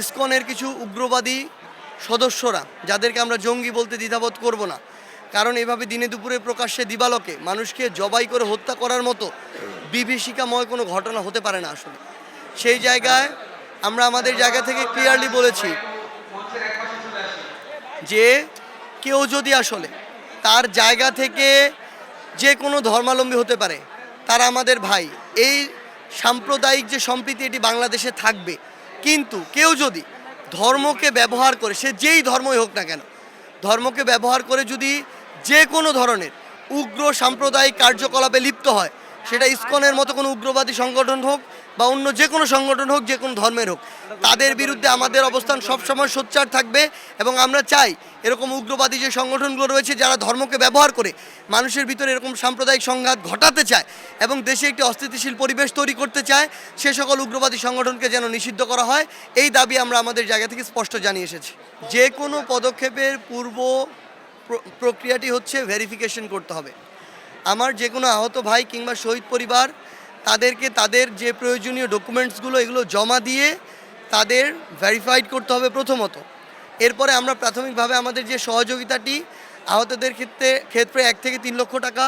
ইসকনের কিছু উগ্রবাদী সদস্যরা, যাদেরকে আমরা জঙ্গি বলতে দ্বিধাবোধ করব না। কারণ এভাবে দিনে দুপুরে প্রকাশ্যে দিবালকে মানুষকে জবাই করে হত্যা করার মতো বিভীষিকাময় কোনো ঘটনা হতে পারে না আসলে। সেই জায়গায় আমরা আমাদের জায়গা থেকে ক্লিয়ারলি বলেছি যে কেউ যদি আসলে তার জায়গা থেকে যে কোনো ধর্মাবলম্বী হতে পারে, তারা আমাদের ভাই। এই সাম্প্রদায়িক যে সম্প্রীতি এটি বাংলাদেশে থাকবে কিন্তু কেউ যদি ধর্মকে ব্যবহার করে, সে যেই ধর্মই হোক না কেন, ধর্মকে ব্যবহার করে যদি যে কোনো ধরনের উগ্র সাম্প্রদায়িক কার্যকলাপে লিপ্ত হয় সেটা ইসকনের মতো কোনো উগ্রবাদী সংগঠন হোক বা অন্য যে কোনো সংগঠন হোক, যে কোনো ধর্মের হোক। তাদের বিরুদ্ধে আমাদের অবস্থান সবসময় সোচ্চার থাকবে এবং আমরা চাই এরকম উগ্রবাদী যে সংগঠনগুলো রয়েছে, যারা ধর্মকে ব্যবহার করে মানুষের ভিতরে এরকম সাম্প্রদায়িক সংঘাত ঘটাতে চায় এবং দেশে একটি অস্থিতিশীল পরিবেশ তৈরি করতে চায়, সে সকল উগ্রবাদী সংগঠনকে যেন নিষিদ্ধ করা হয়, এই দাবি আমরা আমাদের জায়গা থেকে স্পষ্ট জানিয়ে এসেছি। যে কোনো পদক্ষেপের পূর্ব প্রক্রিয়াটি হচ্ছে ভেরিফিকেশন করতে হবে। আমার যে কোনো আহত ভাই কিংবা শহীদ পরিবার, তাদেরকে তাদের যে প্রয়োজনীয় ডকুমেন্টসগুলো, এগুলো জমা দিয়ে তাদের ভেরিফাইড করতে হবে প্রথমত। এরপরে আমরা প্রাথমিকভাবে আমাদের যে সহযোগিতাটি, আহতদের ক্ষেত্রে ক্ষেত্রে এক থেকে তিন লক্ষ টাকা,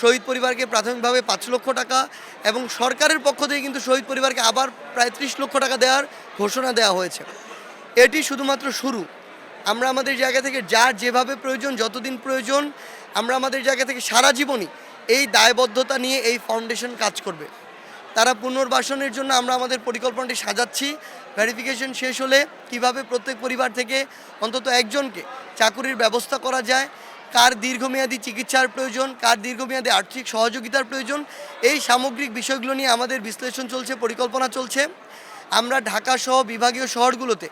শহীদ পরিবারকে প্রাথমিকভাবে পাঁচ লক্ষ টাকা এবং সরকারের পক্ষ থেকে কিন্তু শহীদ পরিবারকে আবার প্রায় ত্রিশ লক্ষ টাকা দেওয়ার ঘোষণা দেওয়া হয়েছে। এটি শুধুমাত্র শুরু। আমরা আমাদের জায়গা থেকে যার যেভাবে প্রয়োজন, যতদিন প্রয়োজন, আমরা আমাদের জায়গা থেকে সারা জীবনই এই দায়বদ্ধতা নিয়ে এই ফাউন্ডেশন কাজ করবে। তারা পুনর্বাসনের জন্য আমরা আমাদের পরিকল্পনাটি সাজাচ্ছি। ভেরিফিকেশন শেষ হলে কীভাবে প্রত্যেক পরিবার থেকে অন্তত একজনকে চাকুরির ব্যবস্থা করা যায়, কার দীর্ঘমেয়াদী চিকিৎসার প্রয়োজন, কার দীর্ঘমেয়াদী আর্থিক সহযোগিতার প্রয়োজন, এই সামগ্রিক বিষয়গুলো নিয়ে আমাদের বিশ্লেষণ চলছে, পরিকল্পনা চলছে। আমরা ঢাকা সহ বিভাগীয় শহরগুলোতে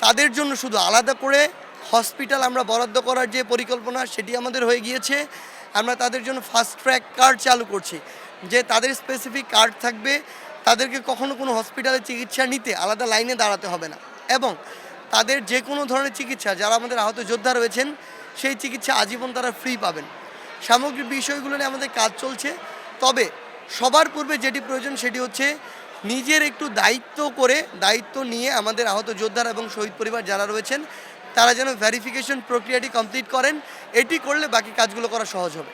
তাদের জন্য শুধু আলাদা করে হসপিটাল আমরা বরাদ্দ করার যে পরিকল্পনা সেটি আমাদের হয়ে গিয়েছে। আমরা তাদের জন্য ফাস্ট ট্র্যাক কার্ড চালু করছি। যে তাদের স্পেসিফিক কার্ড থাকবে, তাদেরকে কখনো কোনো হসপিটালে চিকিৎসা নিতে আলাদা লাইনে দাঁড়াতে হবে না। এবং তাদের যে কোনো ধরনের চিকিৎসা, যারা আমাদের আহত যোদ্ধা রয়েছেন, সেই চিকিৎসা আজীবন তারা ফ্রি পাবেন। সামগ্রিক বিষয়গুলো নিয়ে আমাদের কাজ চলছে। তবে সবার পূর্বে যেটি প্রয়োজন সেটি হচ্ছে নিজের একটু দায়িত্ব করে, দায়িত্ব নিয়ে আমাদের আহত যোদ্ধারা এবং শহীদ পরিবার যারা রয়েছেন, তারা যেন ভ্যারিফিকেশন প্রক্রিয়াটি কমপ্লিট করেন। এটি করলে বাকি কাজগুলো করা সহজ হবে।